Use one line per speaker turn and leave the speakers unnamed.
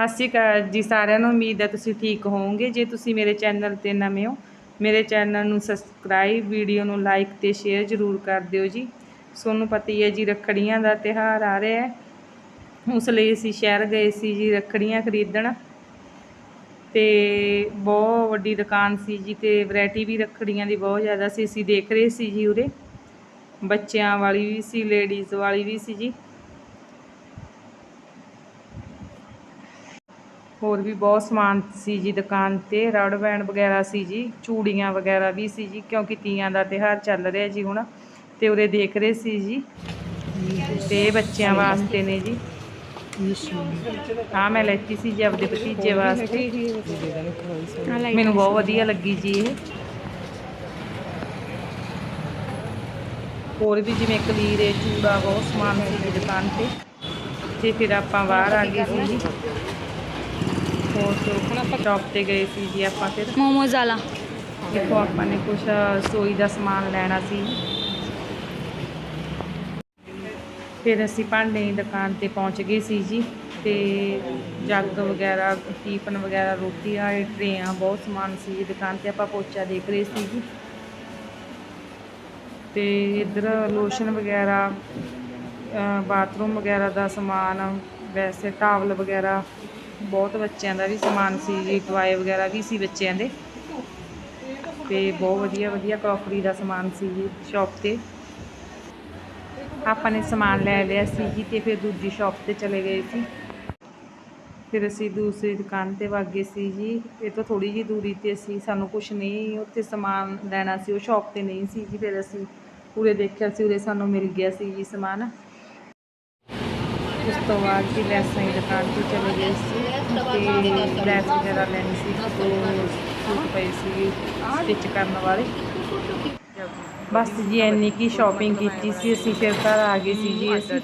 ਸਤਿ ਸ਼੍ਰੀ ਅਕਾਲ ਜੀ ਸਾਰਿਆਂ ਨੂੰ, ਉਮੀਦ ਹੈ ਤੁਸੀਂ ਠੀਕ ਹੋਵੋਗੇ। ਜੇ ਤੁਸੀਂ ਮੇਰੇ ਚੈਨਲ ਤੇ ਨਵੇਂ ਹੋ, ਮੇਰੇ ਚੈਨਲ ਨੂੰ ਸਬਸਕ੍ਰਾਈਬ, ਵੀਡੀਓ ਨੂੰ ਲਾਈਕ ਤੇ ਸ਼ੇਅਰ ਜ਼ਰੂਰ ਕਰ ਦਿਓ ਜੀ। ਤੁਹਾਨੂੰ ਪਤਾ ਹੀ ਹੈ ਜੀ, ਰੱਖੜੀਆਂ ਦਾ ਤਿਉਹਾਰ ਆ ਰਿਹਾ ਹੈ। ਉਸ ਲਈ ਅਸੀਂ ਸ਼ਹਿਰ ਗਏ ਸੀ ਜੀ, ਰੱਖੜੀਆਂ ਖਰੀਦਣ। ਤੇ ਬਹੁਤ ਵੱਡੀ ਦੁਕਾਨ ਸੀ ਜੀ ਤੇ ਵੈਰਾਈਟੀ ਵੀ ਰੱਖੜੀਆਂ ਦੀ ਬਹੁਤ ਜ਼ਿਆਦਾ ਸੀ। ਅਸੀਂ ਦੇਖ ਰਹੇ ਸੀ ਜੀ ਉਰੇ। ਬੱਚਿਆਂ ਵਾਲੀ ਵੀ ਸੀ, ਲੇਡੀਜ਼ ਵਾਲੀ ਵੀ ਸੀ ਜੀ। ਹੋਰ ਵੀ ਬਹੁਤ ਸਮਾਨ ਸੀ ਜੀ ਦੁਕਾਨ ਤੇ, ਰਬੜ ਬੈਂਡ ਵਗੈਰਾ ਸੀ ਜੀ, ਚੂੜੀਆਂ ਵਗੈਰਾ ਵੀ ਸੀ ਜੀ, ਕਿਉਂਕਿ ਤੀਆਂ ਦਾ ਤਿਉਹਾਰ ਚੱਲ ਰਿਹਾ ਜੀ ਹੁਣ ਤੇ ਉਰੇ ਦੇਖ ਰਹੇ ਸੀ ਜੀ। ਤੇ ਬੱਚਿਆਂ ਵਾਸਤੇ ਨੇ ਜੀ। ਹਾਂ ਮੈਂ ਲੈਤੀ ਸੀ ਜੀ ਆਪਦੇ ਭਤੀਜੇ ਵਾਸਤੇ। ਮੈਨੂੰ ਬਹੁਤ ਵਧੀਆ ਲੱਗੀ ਜੀ ਇਹ। ਹੋਰ ਵੀ ਜਿਵੇਂ ਕਲੀਰੇ, ਚੂੜਾ ਬਹੁਤ ਸਮਾਨ ਸੀ ਦੁਕਾਨ ਤੇ। ਤੇ ਫਿਰ ਆਪਾਂ ਬਾਹਰ ਆ ਗਏ ਸੀ ਜੀ। ਹੋਰ ਸ਼ੌਪ ਤੇ ਗਏ ਸੀ ਜੀ ਆਪਾਂ ਫਿਰ।
ਮੋਮੋਜ਼ ਵਾਲਾ।
ਦੇਖੋ ਆਪਾਂ ਨੇ ਕੁਛ ਸੋਈ ਦਾ ਸਮਾਨ ਲੈਣਾ ਸੀ। ਫਿਰ ਅਸੀਂ ਭਾਂਡੇ ਦੀ ਦੁਕਾਨ ਤੇ ਪਹੁੰਚ ਗਏ ਸੀ ਜੀ ਤੇ ਜੱਗ ਵਗੈਰਾ ਟੀਫਨ ਵਗੈਰਾ ਰੋਟੀਆਂ ਟਰੇਆਂ ਬਹੁਤ ਸਮਾਨ ਸੀ ਜੀ ਦੁਕਾਨ ਤੇ ਆਪਾਂ ਪੋਚਾ ਦੇਖ ਰਹੇ ਸੀ ਜੀ। ਤੇ ਇੱਧਰ ਲੋਸ਼ਨ ਵਗੈਰਾ ਬਾਥਰੂਮ ਵਗੈਰਾ ਦਾ ਸਮਾਨ ਵੈਸੇ ਟਾਵਲ ਵਗੈਰਾ ਬਹੁਤ ਬੱਚਿਆਂ ਦਾ ਵੀ ਸਮਾਨ ਸੀ ਜੀ ਟਵਾਏ ਵਗੈਰਾ ਵੀ ਸੀ ਬੱਚਿਆਂ ਦੇ। ਤੇ ਬਹੁਤ ਵਧੀਆ ਵਧੀਆ ਕਰੋਕਰੀ ਦਾ ਸਮਾਨ ਸੀ ਜੀ ਸ਼ਾਪ ਤੇ। ਆਪਾਂ ਨੇ ਸਮਾਨ ਲੈ ਲਿਆ ਸੀ ਜੀ ਤੇ ਫਿਰ ਦੂਜੀ ਸ਼ਾਪ ਤੇ ਚਲੇ ਗਏ ਸੀ। ਫਿਰ ਅਸੀਂ ਦੂਸਰੀ ਦੁਕਾਨ ਤੇ ਵਗ ਗਏ ਸੀ ਜੀ। ਇਹ ਤੋਂ ਥੋੜੀ ਜੀ ਦੂਰੀ ਤੇ ਸੀ ਸਾਨੂੰ ਕੁਝ ਨਹੀਂ, ਉੱਥੇ ਸਮਾਨ ਲੈਣਾ ਸੀ, ਉਹ ਸ਼ਾਪ ਤੇ ਨਹੀਂ ਸੀ ਜੀ। ਫਿਰ ਅਸੀਂ ਉਰੇ ਦੇਖਿਆ ਸੀ, ਉਰੇ ਸਾਨੂੰ ਮਿਲ ਗਿਆ ਸੀ ਜੀ ਸਮਾਨ। ਉਸ ਤੋਂ ਬਾਅਦ ਜੀ ਲੈਸਾਂ ਦੀ ਦੁਕਾਨ ਤੇ ਚਲੇ ਗਏ ਸੀ ਤੇ ਲੈਸ ਵਗੈਰਾ ਲੈਣੀ ਸੀ, ਦੋ ਸੂਟ ਪਏ ਸੀ ਸਟਿਚ ਕਰਨ ਵਾਲੇ। ਬਸ ਜੀ, ਇੰਨੀ ਕੀ ਸ਼ਾਪਿੰਗ ਕੀਤੀ ਸੀ, ਅਸੀਂ ਫਿਰ ਘਰ ਆ ਗਏ ਸੀ ਜੀ ਅਸੀਂ।